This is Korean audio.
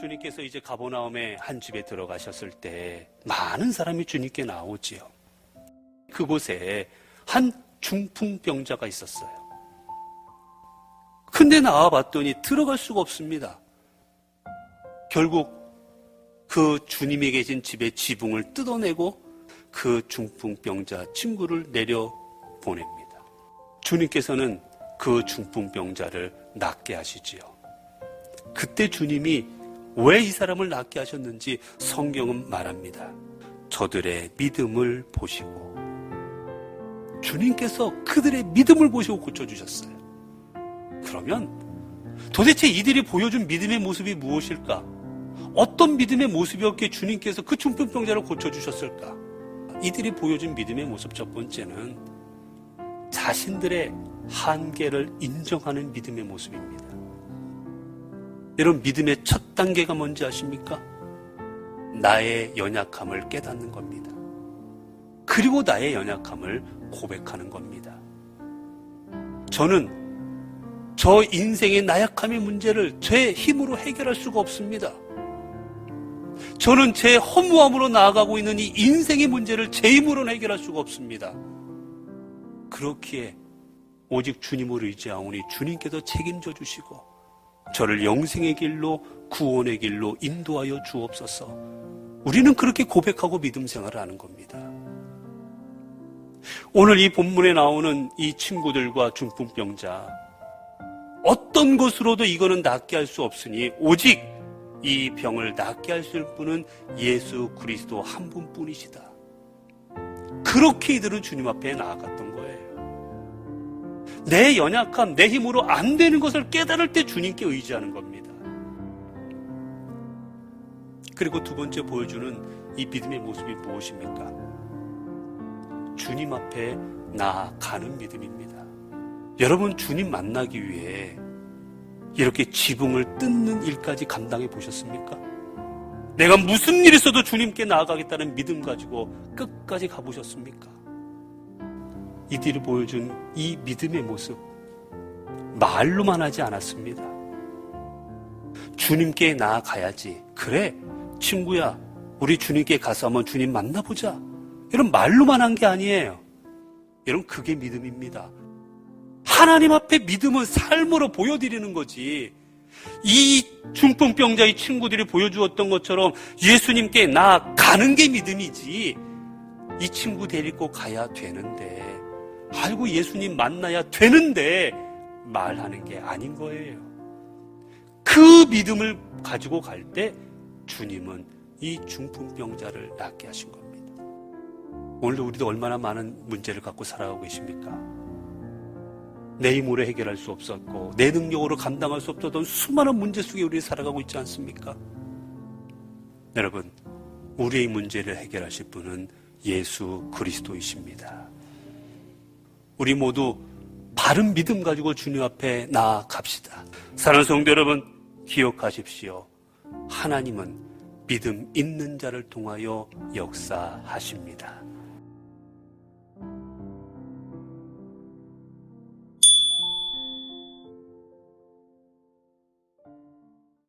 주님께서 이제 가보나움의 한 집에 들어가셨을 때 많은 사람이 주님께 나오지요. 그곳에 한 중풍병자가 있었어요. 근데 나와봤더니 들어갈 수가 없습니다. 결국 그 주님이 계신 집의 지붕을 뜯어내고 그 중풍병자 친구를 내려 보냅니다. 주님께서는 그 중풍병자를 낫게 하시지요. 그때 주님이 왜 이 사람을 낫게 하셨는지 성경은 말합니다. 저들의 믿음을 보시고 주님께서 그들의 믿음을 보시고 고쳐주셨어요. 그러면 도대체 이들이 보여준 믿음의 모습이 무엇일까? 어떤 믿음의 모습이었기에 주님께서 그 중풍병자를 고쳐주셨을까? 이들이 보여준 믿음의 모습 첫 번째는 자신들의 한계를 인정하는 믿음의 모습입니다. 여러분, 믿음의 첫 단계가 뭔지 아십니까? 나의 연약함을 깨닫는 겁니다. 그리고 나의 연약함을 고백하는 겁니다. 저는 저 인생의 나약함의 문제를 제 힘으로 해결할 수가 없습니다. 저는 제 허무함으로 나아가고 있는 이 인생의 문제를 제 힘으로는 해결할 수가 없습니다. 그렇기에 오직 주님을 의지하오니 주님께서 책임져 주시고 저를 영생의 길로 구원의 길로 인도하여 주옵소서. 우리는 그렇게 고백하고 믿음 생활을 하는 겁니다. 오늘 이 본문에 나오는 이 친구들과 중풍병자 어떤 것으로도 이거는 낫게 할 수 없으니 오직 이 병을 낫게 있는 분은 예수 그리스도 한 분뿐이시다. 그렇게 이들은 주님 앞에 나아갔던. 내 연약함, 내 힘으로 안 되는 것을 깨달을 때 주님께 의지하는 겁니다. 그리고 두 번째 보여주는 이 믿음의 모습이 무엇입니까? 주님 앞에 나아가는 믿음입니다. 여러분, 주님 만나기 위해 이렇게 지붕을 뜯는 일까지 감당해 보셨습니까? 내가 무슨 일 있어도 주님께 나아가겠다는 믿음 가지고 끝까지 가보셨습니까? 이들이 보여준 이 믿음의 모습, 말로만 하지 않았습니다. 주님께 나아가야지. 그래, 친구야, 우리 주님께 가서 한번 주님 만나보자. 이런 말로만 한 게 아니에요. 여러분, 그게 믿음입니다. 하나님 앞에 믿음은 삶으로 보여드리는 거지. 이 중풍병자의 친구들이 보여주었던 것처럼 예수님께 나가는 게 믿음이지. 이 친구 데리고 가야 되는데, 아이고 예수님 만나야 되는데, 말하는 게 아닌 거예요. 그 믿음을 가지고 갈 때 주님은 이 중풍병자를 낫게 하신 겁니다. 오늘도 우리도 얼마나 많은 문제를 갖고 살아가고 계십니까? 내 힘으로 해결할 수 없었고 내 능력으로 감당할 수 없었던 수많은 문제 속에 우리 살아가고 있지 않습니까? 여러분, 우리의 문제를 해결하실 분은 예수 그리스도이십니다. 우리 모두 바른 믿음 가지고 주님 앞에 나아갑시다. 사랑하는 성도 여러분, 기억하십시오. 하나님은 믿음 있는 자를 통하여 역사하십니다.